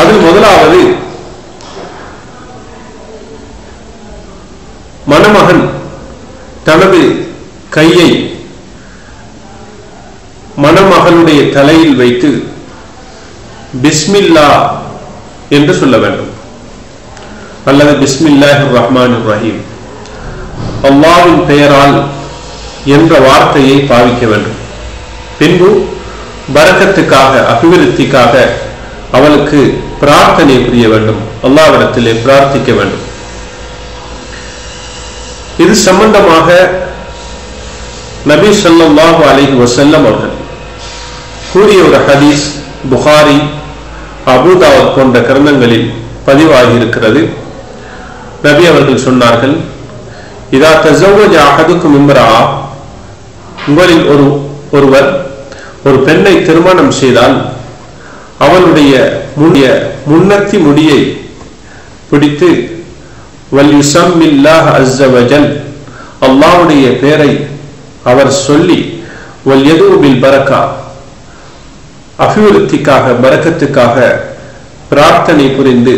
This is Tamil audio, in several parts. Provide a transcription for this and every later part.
அதில் முதலாவது மணமகன் தனது கையை மணமகனுடைய தலையில் வைத்து பிஸ்மில்லா என்று சொல்ல வேண்டும். அல்லது பிஸ்மில்லாஹ் ரஹ்மான் ரஹீம் அல்லாவின் பெயரால் என்ற வார்த்தையை பாவிக்க வேண்டும். பின்பு பரக்கத்துக்காக அபிவிருத்திக்காக அவளுக்கு பிரார்த்தனை புரிய வேண்டும். அல்லாவிடத்திலே பிரார்த்திக்க வேண்டும். இது சம்பந்தமாக நபி சொல்லாஹு அலிஹி வசல்லம் அவர்கள் கூறிய ஒரு ஹதீஸ் புகாரி அபுதாவத் போன்ற கிரந்தங்களில் பதிவாகி இருக்கிறது. நபி அவர்கள் சொன்னார்கள் இதா தசவஜ அகதுக்கு இம்ரா. உங்களில் ஒரு ஒருவர் ஒரு பெண்ணை திருமணம் செய்தால் அவளுடைய முடிய முன்னத்தி முடியை பிடித்து வல்யுசம்மில்லாஹ் அஸ்ஸவஜல் அல்லாஹ்வுடைய பெயரை அவர் சொல்லி வல் பில் பரக்கா அபிவிருத்திக்காக பரக்கத்துக்காக பிரார்த்தனை புரிந்து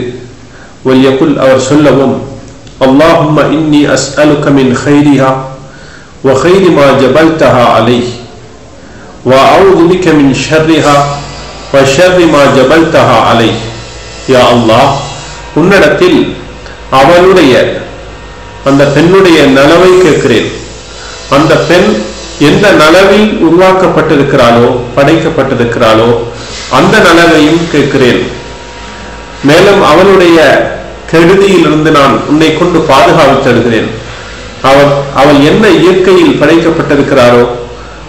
வல்யகுல் அவர் சொல்லவும் اللهم إني أسألك من خيرها وخير ما جبلتها عليه وأعوذ بك من شرها அலை யா அல்லாஹ் உன்னிடத்தில் அவளுடைய அந்த பெண்ணுடைய நலவை கேட்கிறேன். அந்த பெண் எந்த நலவில் உருவாக்கப்பட்டிருக்கிறாளோ படைக்கப்பட்டிருக்கிறாளோ அந்த நலவையும் கேட்கிறேன். மேலும் அவளுடைய கெடுதியிலிருந்து நான் உன்னை கொண்டு பாதுகாத்து தருகிறேன். அவள் அவள் என்ன இயற்கையில் படைக்கப்பட்டிருக்கிறாரோ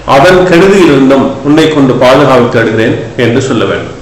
அதன் கெடுதியிலிருந்தும் உன்னை கொண்டு பாதுகாப்பு தருகிறேன் என்று சொல்ல வேண்டும்.